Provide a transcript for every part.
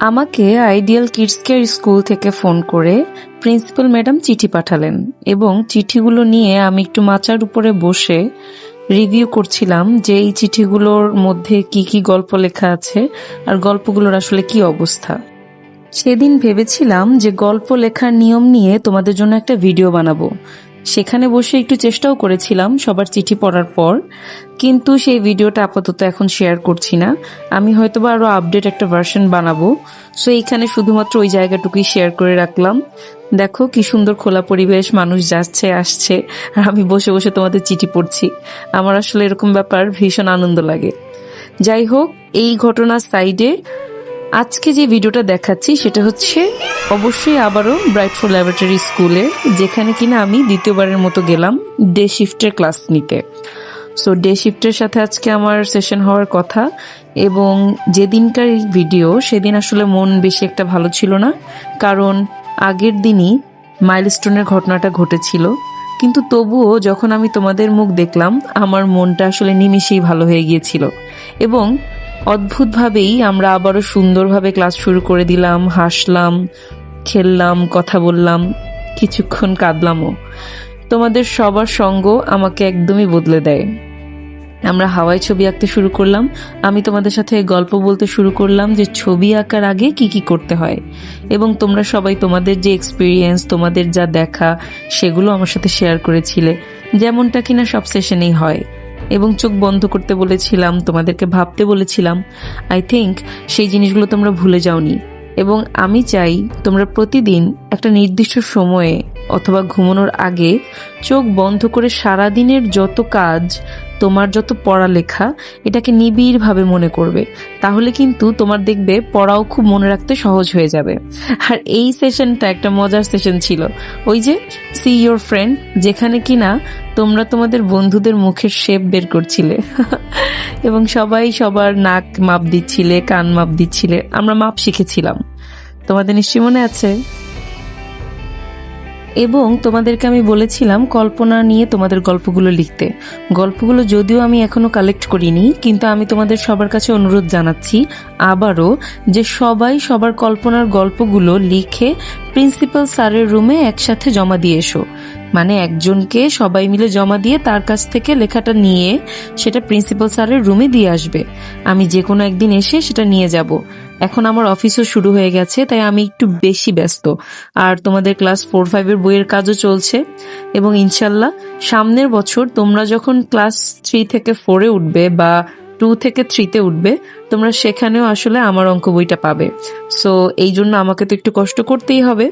আমাকে ideal kids care school থেকে phone করে প্রিন্সিপাল ম্যাডাম চিঠি পাঠালেন এবং চিঠিগুলো নিয়ে আমি একটু মাচার উপরে বসে রিভিউ করছিলাম যে এই চিঠিগুলোর মধ্যে কি কি গল্প লেখা আছে আর গল্পগুলোর আসলে কি অবস্থা। সেদিন ভেবেছিলাম যে গল্প লেখার নিয়ম নিয়ে তোমাদের জন্য একটা ভিডিও বানাবো। সেখানে বসে একটু চেষ্টাও করেছিলাম সবার চিঠি পড়ার পর, কিন্তু সেই ভিডিওটা আপাতত এখন শেয়ার করছি না। আমি হয়তোবা আরও আপডেট একটা ভার্সন বানাবো। সো এইখানে শুধুমাত্র ওই জায়গাটুকুই শেয়ার করে রাখলাম। দেখো কি সুন্দর খোলা পরিবেশ, মানুষ যাচ্ছে, আসছে, আর আমি বসে বসে তোমাদের চিঠি পড়ছি। আমার আসলে এরকম ব্যাপার ভীষণ আনন্দ লাগে। যাই হোক, এই ঘটনার সাইডে আজকে যে ভিডিওটা দেখাচ্ছি সেটা হচ্ছে অবশ্যই আবারও ব্রাইটফুল ল্যাবরেটরি স্কুলে, যেখানে কিনা আমি দ্বিতীয়বারের মতো গেলাম ডে শিফটের ক্লাস নিতে। সো ডে শিফটের সাথে আজকে আমার সেশন হওয়ার কথা এবং যেদিনকার ভিডিও সেদিন আসলে মন বেশি একটা ভালো ছিল না, কারণ আগের দিনই মাইলস্টোনের ঘটনাটা ঘটেছিল। কিন্তু তবুও যখন আমি তোমাদের মুখ দেখলাম, আমার মনটা আসলে নিমিশেই ভালো হয়ে গিয়েছিল। এবং অদ্ভুতভাবেই আমরা আবারও সুন্দরভাবে ক্লাস শুরু করে দিলাম, হাসলাম, খেললাম, কথা বললাম, কিছুক্ষণ কাঁদলামও। তোমাদের সবার সঙ্গ আমাকে একদমই বদলে দেয়। আমরা হাওয়ায় ছবি আঁকতে শুরু করলাম। আমি তোমাদের সাথে গল্প বলতে শুরু করলাম যে ছবি আঁকার আগে কি কি করতে হয়। এবং তোমরা সবাই তোমাদের যে এক্সপিরিয়েন্স তোমাদের যা দেখা, সেগুলো আমার সাথে শেয়ার করেছিলে। যেমনটা কিনা সব সেশনেই হয়। এবং চোখ বন্ধ করতে বলেছিলাম, তোমাদেরকে ভাবতে বলেছিলাম আই থিঙ্ক সেই জিনিসগুলো তোমরা ভুলে যাওনি। এবং আমি চাই তোমরা প্রতিদিন একটা নির্দিষ্ট সময়ে অথবা ঘুমানোর আগে চোখ বন্ধ করে সারা দিনের যত কাজ, তোমার যত পড়ালেখা, এটাকে নিবিড়ভাবে মনে করবে। তাহলে কিন্তু তোমার দেখবে পড়াও খুব মনে রাখতে সহজ হয়ে যাবে। আর এই সেশনটা একটা মজার সেশন ছিল। ওই যে সি ইয়োর ফ্রেন্ড যেখানে কিনা তোমরা তোমাদের বন্ধুদের মুখের শেপ বের করছিলে। এবং সবাই সবার নাক মাপ দিচ্ছিলে, কান মাপ দিচ্ছিলে। আমরা মাপ শিখেছিলাম। তোমাদের নিশ্চয়ই মনে আছে? এবং তোমাদেরকে আমি বলেছিলাম, কল্পনা নিয়ে তোমাদের গল্পগুলো লিখতে। গল্পগুলো যদিও আমি এখনও কালেক্ট করিনি, কিন্তু আমি তোমাদের সবার কাছে অনুরোধ জানাচ্ছি আবারও যে সবাই সবার কল্পনার গল্পগুলো লিখে প্রিন্সিপাল স্যারের রুমে একসাথে জমা দিয়ে এসো। মানে একজনকে সবাই মিলে জমা দিয়ে তার কাছ থেকে লেখাটা নিয়ে সেটা প্রিন্সিপাল স্যারের রুমে দিয়ে আসবে। আমি যে কোনো একদিন এসে সেটা নিয়ে যাব। এখন আমার অফিসও শুরু হয়ে গেছে, তাই আমি একটু বেশি ব্যস্ত। আর তোমাদের ক্লাস ফোর ফাইভের বইয়ের কাজও চলছে। এবং ইনশাল্লাহ সামনের বছর তোমরা যখন ক্লাস থ্রি থেকে ফোরে উঠবে বা টু থেকে থ্রিতে উঠবে, তোমরা সেখানেও আসলে আমার অঙ্ক বইটা পাবে। সো এই জন্য আমাকে তো একটু কষ্ট করতেই হবে।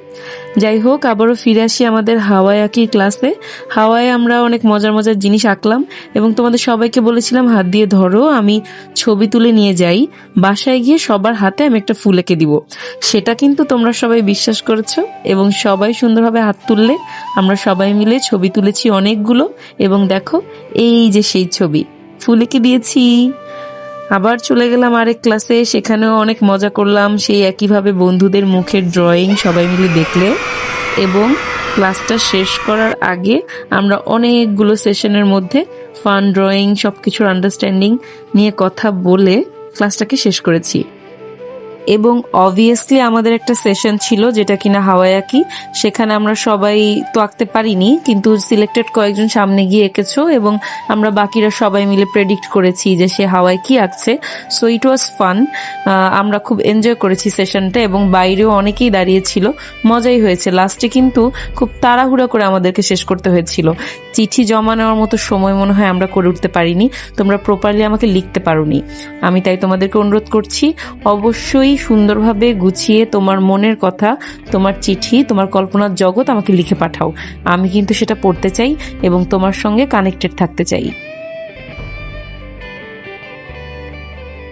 যাই হোক, আবারও ফিরে আসি আমাদের হাওয়ায় আঁকি ক্লাসে হাওয়ায় আমরা অনেক মজার মজার জিনিস আঁকলাম এবং তোমাদের সবাইকে বলেছিলাম, হাত দিয়ে ধরো, আমি ছবি তুলে নিয়ে যাই। বাসায় গিয়ে সবার হাতে আমি একটা ফুল এঁকে দিব। সেটা কিন্তু তোমরা সবাই বিশ্বাস করেছ এবং সবাই সুন্দরভাবে হাত তুললে আমরা সবাই মিলে ছবি তুলেছি অনেকগুলো। এবং দেখো, এই যে সেই ছবি। ফুল এঁকে দিয়েছি। আবার চলে গেলাম আরেক ক্লাসে, সেখানেও অনেক মজা করলাম। সেই একইভাবে বন্ধুদের মুখের ড্রয়িং সবাই মিলে দেখলে এবং ক্লাসটা শেষ করার আগে আমরা অনেকগুলো সেশনের মধ্যে ফান ড্রয়িং সব কিছুর আন্ডারস্ট্যান্ডিং নিয়ে কথা বলে ক্লাসটাকে শেষ করেছি। এবং অবভিয়াসলি আমাদের একটা সেশন ছিল, যেটা কিনা হাওয়ায়াকি সেখানে আমরা সবাই তো আঁকতে পারিনি, কিন্তু সিলেক্টেড কয়েকজন সামনে গিয়ে এঁকেছো এবং আমরা বাকিরা সবাই মিলে প্রেডিক্ট করেছি যে সে হাওয়ায় কি আঁকছে সো ইট ওয়াজ ফান আমরা খুব এনজয় করেছি সেশনটা এবং বাইরেও অনেকেই দাঁড়িয়েছিল। মজাই হয়েছে। লাস্টে কিন্তু খুব তাড়াহুড়া করে আমাদেরকে শেষ করতে হয়েছিল। চিঠি জমা নেওয়ার মতো সময় মনে হয় আমরা করে উঠতে পারিনি। তোমরা প্রপারলি আমাকে লিখতে পারোনি। আমি তাই তোমাদেরকে অনুরোধ করছি, অবশ্যই সুন্দরভাবে গুছিয়ে তোমার মনের কথা, তোমার চিঠি, তোমার কল্পনার জগৎ আমাকে লিখে পাঠাও। আমি কিন্তু সেটা পড়তে চাই এবং তোমার সঙ্গে কানেক্টেড থাকতে চাই।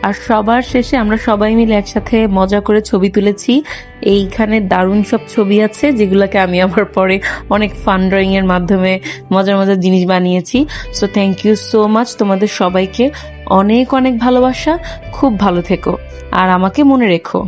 আর সবার শেষে আমরা সবাই মিলে একসাথে মজা করে ছবি তুলেছি। এইখানে দারুণ সব ছবি আছে, যেগুলোকে আমি আবার পরে অনেক ফান ড্রয়িংয়ের মাধ্যমে মজার মজার জিনিস বানিয়েছি। So thank you so much তোমাদের সবাইকে অনেক অনেক ভালোবাসা। খুব ভালো থেকো। আর আমাকে মনে রেখো